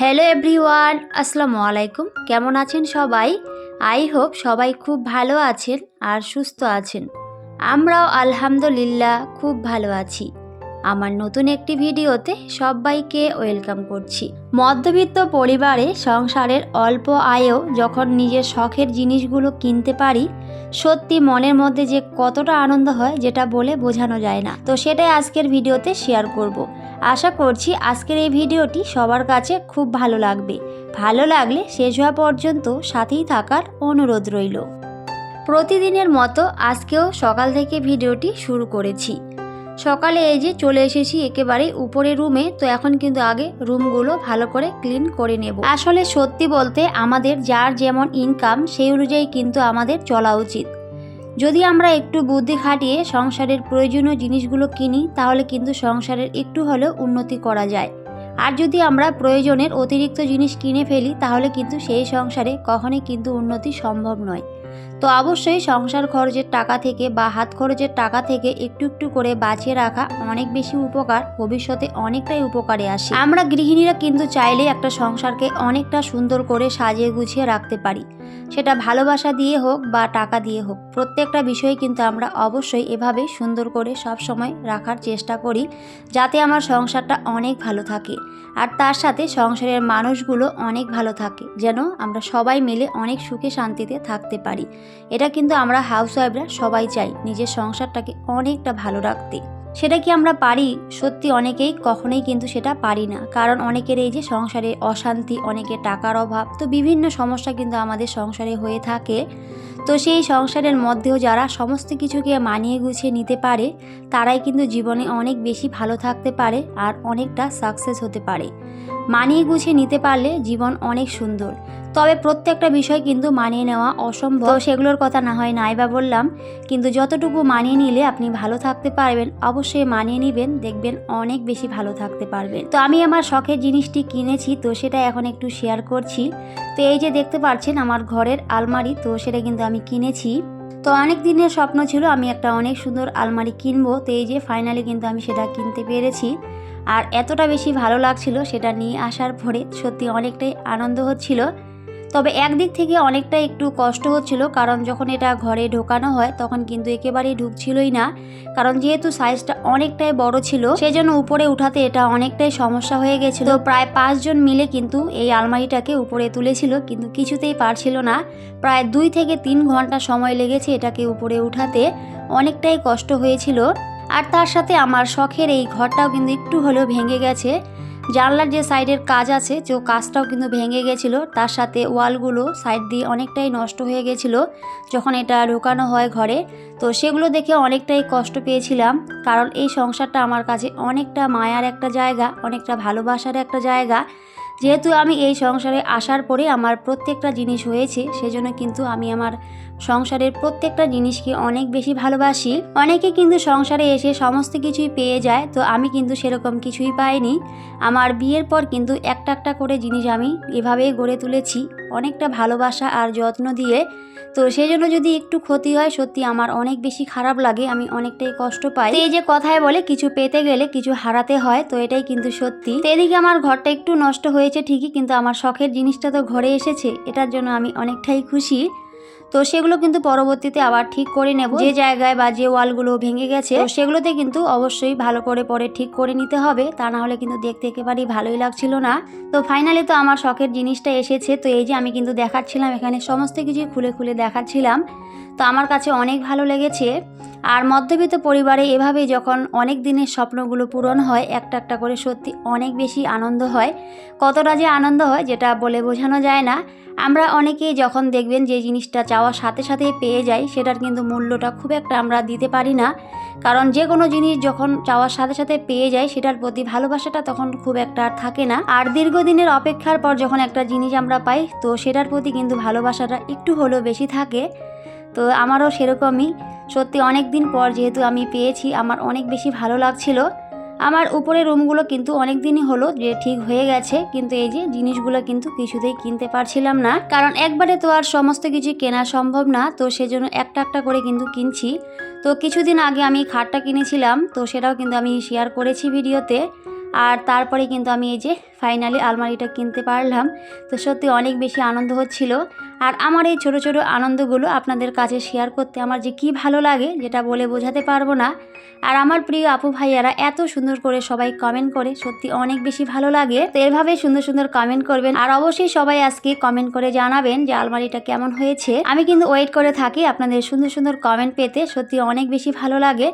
Hello everyone, আসসালামু আলাইকুম। কেমন আছেন সবাই? আই হোপ সবাই খুব ভালো আছেন আর সুস্থ আছেন। আমরাও আলহামদুলিল্লাহ খুব ভালো আছি। আমার নতুন একটি ভিডিওতে সবাইকে ওয়েলকাম করছি। মধ্যবিত্ত পরিবারে সংসারের অল্প আয়েও যখন নিজের শখের জিনিসগুলো কিনতে পারি, সত্যি মনের মধ্যে যে কতটা আনন্দ হয়, যেটা বলে বোঝানো যায় না। তো সেটাই আজকের ভিডিওতে শেয়ার করব। আশা করছি আজকের এই ভিডিওটি সবার কাছে খুব ভালো লাগবে। ভালো লাগলে শেষ হওয়া পর্যন্ত সাথেই থাকার অনুরোধ রইল। প্রতিদিনের মতো আজকেও সকাল থেকে ভিডিওটি শুরু করেছি। সকালে এই যে চলে এসেছি একেবারে উপরে রুমে, তো এখন কিন্তু আগে রুমগুলো ভালো করে ক্লিন করে নেব। আসলে সত্যি বলতে আমাদের যার যেমন ইনকাম, সেই অনুযায়ী কিন্তু আমাদের চলা উচিত। যদি আমরা একটু বুদ্ধি খাটিয়ে সংসারের প্রয়োজনীয় জিনিসগুলো কিনি, তাহলে কিন্তু সংসারের একটু হলেও উন্নতি করা যায়। আর যদি আমরা প্রয়োজনের অতিরিক্ত জিনিস কিনে ফেলি, তাহলে কিন্তু সেই সংসারে কখনোই কিন্তু উন্নতি সম্ভব নয়। তো অবশ্যই সংসার খরচের টাকা থেকে বা হাত খরচের টাকা থেকে একটু একটু করে বাঁচিয়ে রাখা অনেক বেশি উপকার। ভবিষ্যতে অনেকটাই উপকারে আসে। আমরা গৃহিণীরা কিন্তু চাইলে একটা সংসারকে অনেকটা সুন্দর করে সাজিয়ে গুছিয়ে রাখতে পারি। সেটা ভালোবাসা দিয়ে হোক বা টাকা দিয়ে হোক, প্রত্যেকটা বিষয়ে কিন্তু আমরা অবশ্যই এভাবে সুন্দর করে সব সময় রাখার চেষ্টা করি, যাতে আমার সংসারটা অনেক ভালো থাকে। আর তার সাথে সংসারের মানুষগুলো অনেক ভালো থাকে, যেন আমরা সবাই মিলে অনেক সুখে শান্তিতে থাকতে পারি। এটা কিন্তু আমরা হাউস ওয়াইফরা সবাই চাই নিজের সংসারটাকে অনেকটা ভালো রাখতে। সেটা কি আমরা পারি? সত্যি অনেকেই কখনোই কিন্তু সেটা পারি না। কারণ অনেকের এই যে সংসারে অশান্তি, অনেকের টাকার অভাব, তো বিভিন্ন সমস্যা কিন্তু আমাদের সংসারে হয়ে থাকে। তো সেই সংসারের মধ্যেও যারা সমস্ত কিছুকে মানিয়ে গুছিয়ে নিতে পারে, তারাই কিন্তু জীবনে অনেক বেশি ভালো থাকতে পারে আর অনেকটা সাকসেস হতে পারে। মানিয়ে গুছিয়ে নিতে পারলে জীবন অনেক সুন্দর। তবে প্রত্যেকটা বিষয় কিন্তু মানিয়ে নেওয়া অসম্ভব। সেগুলোর কথা না হয় নাই বা বললাম, কিন্তু যতটুকু মানিয়ে নিলে আপনি ভালো থাকতে পারবেন, অবশ্যই মানিয়ে নেবেন, দেখবেন অনেক বেশি ভালো থাকতে পারবেন। তো আমি আমার শখের জিনিসটি কিনেছি, তো সেটা এখন একটু শেয়ার করছি। তো এই যে দেখতে পাচ্ছেন আমার ঘরের আলমারি, তো সেটা কিন্তু আমি কিনেছি। তো অনেক দিনের স্বপ্ন ছিল আমি একটা অনেক সুন্দর আলমারি কিনবো। তো এই যে ফাইনালি কিন্তু আমি সেটা কিনতে পেরেছি। আর এতটা বেশি ভালো লাগছিল সেটা নিয়ে আসার পরে সত্যি অনেকটাই আনন্দ হচ্ছিল। তবে একদিক থেকে অনেকটা একটু কষ্ট হচ্ছিল, কারণ যখন এটা ঘরে ঢোকানো হয় তখন কিন্তু একেবারেই ঢুকছিলই না। কারণ যেহেতু সাইজটা অনেকটাই বড় ছিল, সেজন্য উপরে উঠাতে এটা অনেকটাই সমস্যা হয়ে গেছিল। প্রায় পাঁচজন মিলে কিন্তু এই আলমারিটাকে উপরে তুলেছিল, কিন্তু কিছুতেই পারছিল না। প্রায় দুই থেকে তিন ঘণ্টা সময় লেগেছে এটাকে উপরে উঠাতে। অনেকটাই কষ্ট হয়েছিল। আর তার সাথে আমার শখের এই ঘরটাও কিন্তু একটু হলেও ভেঙে গেছে। জানলার যে সাইডের কাজ আছে, যে কাজটাও কিন্তু ভেঙে গেছিল, তার সাথে ওয়ালগুলো সাইড দিয়ে অনেকটাই নষ্ট হয়ে গেছিল যখন এটা ঢোকানো হয় ঘরে। তো সেগুলো দেখে অনেকটাই কষ্ট পেয়েছিলাম, কারণ এই সংসারটা আমার কাছে অনেকটা মায়ার একটা জায়গা, অনেকটা ভালোবাসার একটা জায়গা। যেহেতু আমি এই সংসারে আসার পরে আমার প্রত্যেকটা জিনিস হয়েছে, সেজন্য কিন্তু আমি আমার সংসারের প্রত্যেকটা জিনিসকে অনেক বেশি ভালোবাসি। অনেকে কিন্তু সংসারে এসে সমস্ত কিছুই পেয়ে যায়, তো আমি কিন্তু সেরকম কিছুই পাইনি। আমার বিয়ের পর কিন্তু একটা একটা করে জিনিস আমি এভাবেই গড়ে তুলেছি, অনেকটা ভালোবাসা আর যত্ন দিয়ে। তো সেই জন্য যদি একটু ক্ষতি হয়, সত্যি আমার অনেক বেশি খারাপ লাগে, আমি অনেকটাই কষ্ট পাই। এই যে কথায় বলে, কিছু পেতে গেলে কিছু হারাতে হয়, তো এটাই কিন্তু সত্যি। এদিকে আমার ঘরটা একটু নষ্ট হয়েছে ঠিকই, কিন্তু আমার শখের জিনিসটা তো ঘরে এসেছে, এটার জন্য আমি অনেকটাই খুশি। তো সেগুলো কিন্তু পরবর্তীতে আবার ঠিক করে নেব। যে জায়গায় বা যে ওয়ালগুলো ভেঙে গেছে সেগুলোতে কিন্তু অবশ্যই ভালো করে পরে ঠিক করে নিতে হবে। তা না হলে কিন্তু দেখতে একেবারেই ভালোই লাগছিল না। তো ফাইনালি তো আমার শখের জিনিসটা এসেছে। তো এই যে আমি কিন্তু দেখাচ্ছিলাম, এখানে সমস্ত কিছুই খুলে খুলে দেখাচ্ছিলাম। তো আমার কাছে অনেক ভালো লেগেছে। আর মধ্যবিত্ত পরিবারে এভাবে যখন অনেক দিনের স্বপ্নগুলো পূরণ হয়, একটা একটা করে সত্যি অনেক বেশি আনন্দ হয়। কতটা যে আনন্দ হয়, যেটা বলে বোঝানো যায় না। আমরা অনেকেই যখন দেখবেন যে জিনিসটা চাওয়ার সাথে সাথে পেয়ে যাই সেটার কিন্তু মূল্যটা খুব একটা আমরা দিতে পারি না। কারণ যে কোনো জিনিস যখন চাওয়ার সাথে সাথে পেয়ে যাই সেটার প্রতি ভালোবাসাটা তখন খুব একটা আর থাকে না। আর দীর্ঘদিনের অপেক্ষার পর যখন একটা জিনিস আমরা পাই, তো সেটার প্রতি কিন্তু ভালোবাসাটা একটু হলেও বেশি থাকে। তো আমারও সেরকমই। সত্যি অনেক দিন পর যেহেতু আমি পেয়েছি, আমার অনেক বেশি ভালো লাগছিল। আমার উপরের রুমগুলো কিন্তু অনেক দিনই হলো যে ঠিক হয়ে গেছে, কিন্তু এই যে জিনিসগুলো কিন্তু কিছুতেই কিনতে পারছিলাম না। কারণ একবারে তো আর সমস্ত কিছু কেনা সম্ভব না, তো সেজন্য একটা একটা করে কিন্তু কিনছি। তো কিছুদিন আগে আমি খাটটা কিনেছিলাম, তো সেটাও কিন্তু আমি শেয়ার করেছি ভিডিওতে। আর তারপরে কিন্তু আমি এই যে ফাইনালি আলমারিটা কিনতে পারলাম। তো সত্যি অনেক বেশি আনন্দ হচ্ছিল। আর আমার এই ছোট ছোট আনন্দগুলো আপনাদের কাছে শেয়ার করতে আমার যে কি ভালো লাগে যেটা বলে বোঝাতে পারব না। আর আমার প্রিয় আপু ভাইয়ারা এত সুন্দর করে সবাই কমেন্ট করে, সত্যি অনেক বেশি ভালো লাগে। তো এভাবেই সুন্দর সুন্দর কমেন্ট করবেন। আর অবশ্যই সবাই আজকে কমেন্ট করে জানাবেন যে আলমারিটা কেমন হয়েছে। আমি কিন্তু ওয়েট করে থাকি আপনাদের সুন্দর সুন্দর কমেন্ট পেতে, সত্যি অনেক বেশি ভালো লাগে।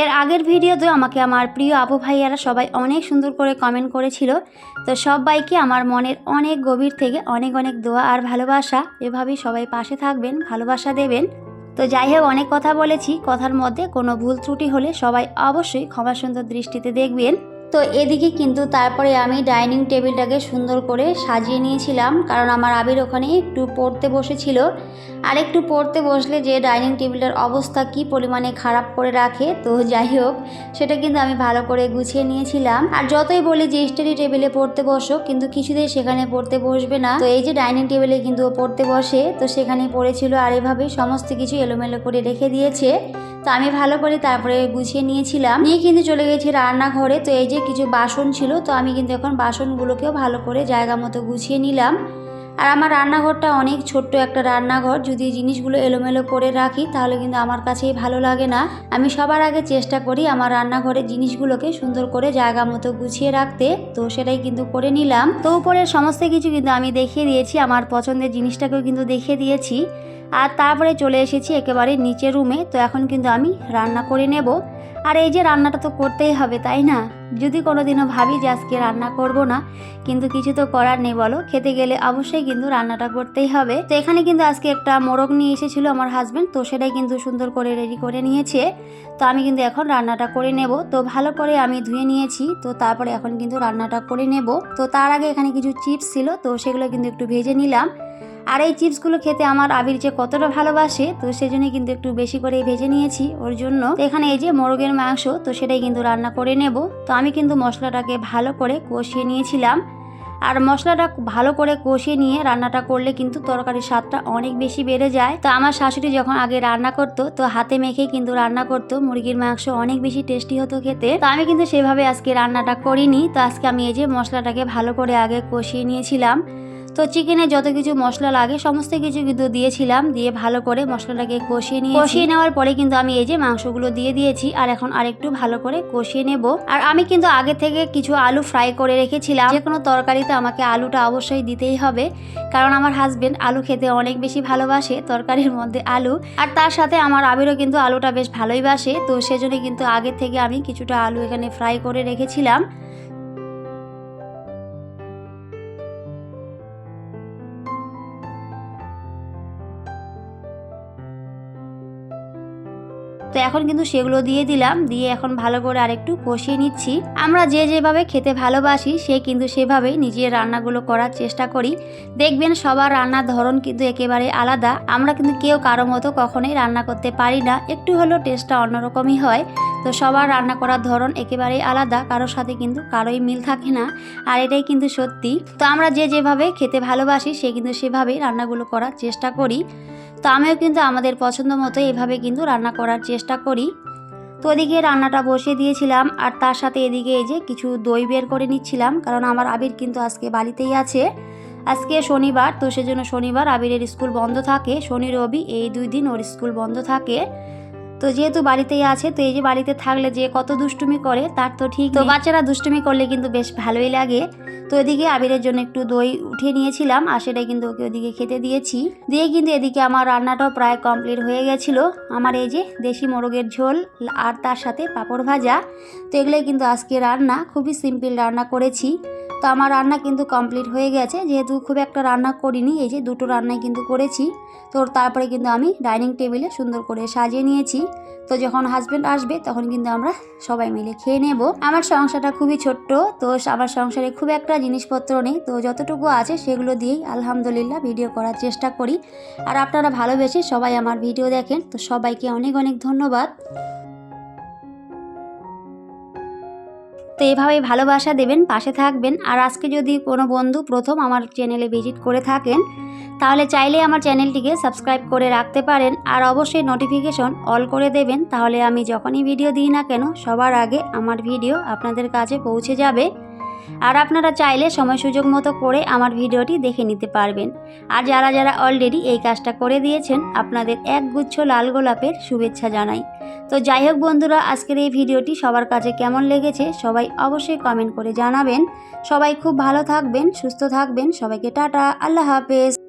এর আগের ভিডিওতে আমাকে আমার প্রিয় আবু ভাইয়ারা সবাই অনেক সুন্দর করে কমেন্ট করেছিল। তো সবাইকে আমার মনের অনেক গভীর থেকে অনেক অনেক দোয়া আর ভালোবাসা। এভাবেই সবাই পাশে থাকবেন, ভালোবাসা দেবেন। তো যাই হোক, অনেক কথা বলেছি। কথার মধ্যে কোনো ভুল ত্রুটি হলে সবাই অবশ্যই ক্ষমা সুন্দর দৃষ্টিতে দেখবেন। তো এদিকে কিন্তু তারপরে আমি ডাইনিং টেবিলটাকে সুন্দর করে সাজিয়ে নিয়েছিলাম, কারণ আমার আবির ওখানে একটু পড়তে বসেছিল। আর একটু পড়তে বসলে যে ডাইনিং টেবিলটার অবস্থা কি পরিমাণে খারাপ করে রাখে, তো যাই হোক, সেটা কিন্তু আমি ভালো করে গুছিয়ে নিয়েছিলাম। আর যতই বলি যে স্টাডি টেবিলে পড়তে বসো, কিন্তু কিছুতেই সেখানে পড়তে বসবে না। তো এই যে ডাইনিং টেবিলে কিন্তু ও পড়তে বসে, তো সেখানে পড়েছিল আর এভাবেই সমস্ত কিছু এলোমেলো করে রেখে দিয়েছে। তো আমি ভালো করে তারপরে গুছিয়ে নিয়েছিলাম। নিয়ে কিন্তু চলে গেছি রান্নাঘরে। তো এই যে কিছু বাসন ছিল, তো আমি কিন্তু এখন বাসনগুলোকেও ভালো করে জায়গা মতো গুছিয়ে নিলাম। আর আমার রান্নাঘরটা অনেক ছোট্ট একটা রান্নাঘর। যদি জিনিসগুলো এলোমেলো করে রাখি, তাহলে কিন্তু আমার কাছেই ভালো লাগে না। আমি সবার আগে চেষ্টা করি আমার রান্নাঘরের জিনিসগুলোকে সুন্দর করে জায়গা মতো গুছিয়ে রাখতে। তো সেটাই কিন্তু করে নিলাম। তো উপরের সমস্ত কিছু কিন্তু আমি দেখিয়ে দিয়েছি। আমার পছন্দের জিনিসটাকেও কিন্তু দেখিয়ে দিয়েছি। আর তারপরে চলে এসেছি একেবারে নিচের রুমে, তো এখন কিন্তু আমি রান্না করে নেব। আর এই যে রান্নাটা তো করতেই হবে, তাই না? যদি কোনো দিনও ভাবি যে আজকে রান্না করব না, কিন্তু কিছু তো করার নেই বলো। খেতে গেলে অবশ্যই কিন্তু রান্নাটা করতেই হবে। তো এখানে কিন্তু আজকে একটা মোরগ নিয়ে এসেছিল আমার হাজব্যান্ড তো সেটাই কিন্তু সুন্দর করে রেডি করে নিয়েছে। তো আমি কিন্তু এখন রান্নাটা করে নেব। তো ভালো করে আমি ধুয়ে নিয়েছি, তো তারপরে এখন কিন্তু রান্নাটা করে নেব। তো তার আগে এখানে কিছু চিপস ছিল, তো সেগুলো কিন্তু একটু ভেজে নিলাম। আর এই চিপসগুলো খেতে আমার আবির যে কতটা ভালোবাসে, তো সেজন্য কিন্তু একটু বেশি করে ভেজে নিয়েছি। ওর জন্য এখানে এই যে মোরগের মাংস, তো সেটাই কিন্তু রান্না করে নেব। তো আমি কিন্তু মশলাটাকে ভালো করে কষিয়ে নিয়েছিলাম। আর মশলাটা ভালো করে কষিয়ে নিয়ে রান্নাটা করলে কিন্তু তরকারির স্বাদটা অনেক বেশি বেড়ে যায়। তো আমার শাশুড়ি যখন আগে রান্না করতো, তো হাতে মেখে কিন্তু রান্না করতো। মুরগির মাংস অনেক বেশি টেস্টি হতো খেতে। তো আমি কিন্তু সেভাবে আজকে রান্নাটা করিনি। তো আজকে আমি এই যে মশলাটাকে ভালো করে আগে কষিয়ে নিয়েছিলাম। তো চিকেনে যত কিছু মশলা লাগে, সমস্ত কিছু কিন্তু দিয়েছিলাম। দিয়ে ভালো করে মশলাটাকে কষিয়ে নিয়ে কষিয়ে নেওয়ার পরে কিন্তু আমি এই যে মাংসগুলো দিয়ে দিয়েছি, আর এখন আরেকটু ভালো করে কষিয়ে নেব। আর আমি কিন্তু আগে থেকে কিছু আলু ফ্রাই করে রেখেছিলাম। যে কোনো তরকারিতে আমাকে আলুটা অবশ্যই দিতেই হবে। কারণ আমার হাজবেন্ড আলু খেতে অনেক বেশি ভালোবাসে, তরকারির মধ্যে আলু। আর তার সাথে আমার আবিরও কিন্তু আলুটা বেশ ভালোই বাসে। তো সেজন্য কিন্তু আগে থেকে আমি কিছুটা আলু এখানে ফ্রাই করে রেখেছিলাম। তো এখন কিন্তু সেগুলো দিয়ে দিলাম, দিয়ে এখন ভালো করে আরেকটু কষিয়ে নিচ্ছি। আমরা যে যেভাবে খেতে ভালোবাসি, সে কিন্তু সেভাবেই নিজের রান্নাগুলো করার চেষ্টা করি। দেখবেন সবার রান্নার ধরন কিন্তু একেবারে আলাদা। আমরা কিন্তু কেউ কারও মতো কখনোই রান্না করতে পারি না। একটু হলেও টেস্টটা অন্যরকমই হয়। তো সবার রান্না করার ধরন একেবারেই আলাদা। কারোর সাথে কিন্তু কারোই মিল থাকে না। আর এটাই কিন্তু সত্যি। তো আমরা যে যেভাবে খেতে ভালোবাসি, সে কিন্তু সেভাবেই রান্নাগুলো করার চেষ্টা করি। তো আমিও কিন্তু আমাদের পছন্দ মতো এভাবে কিন্তু রান্না করার চেষ্টা করি। তো ওদিকে রান্নাটা বসিয়ে দিয়েছিলাম আর তার সাথে এদিকে এই যে কিছু দই বের করে নিচ্ছিলাম, কারণ আমার আবির কিন্তু আজকে বাড়িতেই আছে। আজকে শনিবার, তো সেজন্য শনিবার আবিরের স্কুল বন্ধ থাকে। শনি, রবি এই দুই দিন ওর স্কুল বন্ধ থাকে। তো যেহেতু বাড়িতেই আছে তো এই যে বাড়িতে থাকলে যে কত দুষ্টুমি করে তার তো ঠিক তো বাচ্চারা দুষ্টুমি করলে কিন্তু বেশ ভালোই লাগে। তো এদিকে আবিরের জন্য একটু দই উঠিয়ে নিয়েছিলাম আর সেটাই কিন্তু ওকে ওদিকে খেতে দিয়েছি। দিয়ে কিন্তু এদিকে আমার রান্নাটাও প্রায় কমপ্লিট হয়ে গেছিল। আমার এই যে দেশি মোরগের ঝোল আর তার সাথে পাঁপড় ভাজা। তো এগুলোই কিন্তু আজকে রান্না খুবই সিম্পল রান্না করেছি। তো আমার রান্না কিন্তু কমপ্লিট হয়ে গেছে। যেহেতু খুব একটা রান্না করিনি, এই যে দুটো রান্নাই কিন্তু করেছি। তো তারপরে কিন্তু আমি ডাইনিং টেবিলে সুন্দর করে সাজিয়ে নিয়েছি। তো যখন হাজব্যান্ড আসবে, তখন কিন্তু আমরা সবাই মিলে খেয়ে নেব। আমার সংসারটা খুবই ছোট্ট, তো আমার সংসারে খুব একটা জিনিসপত্র নেই। তো যতটুকু আছে, সেগুলো দিয়েই আলহামদুলিল্লাহ ভিডিও করার চেষ্টা করি। আর আপনারা ভালোবেসে সবাই আমার ভিডিও দেখেন। তো সবাইকে অনেক অনেক ধন্যবাদ। তো এভাবেই ভালোবাসা দেবেন, পাশে থাকবেন। আর আজকে যদি কোনো বন্ধু প্রথম আমার চ্যানেলে ভিজিট করে থাকেন, তাহলে চাইলে আমার চ্যানেলটিকে সাবস্ক্রাইব করে রাখতে পারেন। আর অবশ্যই নোটিফিকেশন অল করে দেবেন, তাহলে আমি যখনই ভিডিও দিই না কেন, সবার আগে আমার ভিডিও আপনাদের কাছে পৌঁছে যাবে। আর আপনারা চাইলে সময় সুযোগ মতো করে আমার ভিডিওটি দেখে নিতে পারবেন। আর যারা যারা অলরেডি এই কাজটা করে দিয়েছেন, আপনাদের এক গুচ্ছ লাল গোলাপের শুভেচ্ছা জানাই। তো যাই হোক বন্ধুরা, আজকের এই ভিডিওটি সবার কাছে কেমন লেগেছে সবাই অবশ্যই কমেন্ট করে জানাবেন। সবাই খুব ভালো থাকবেন, সুস্থ থাকবেন। সবাইকে টাটা, আল্লাহ হাফেজ।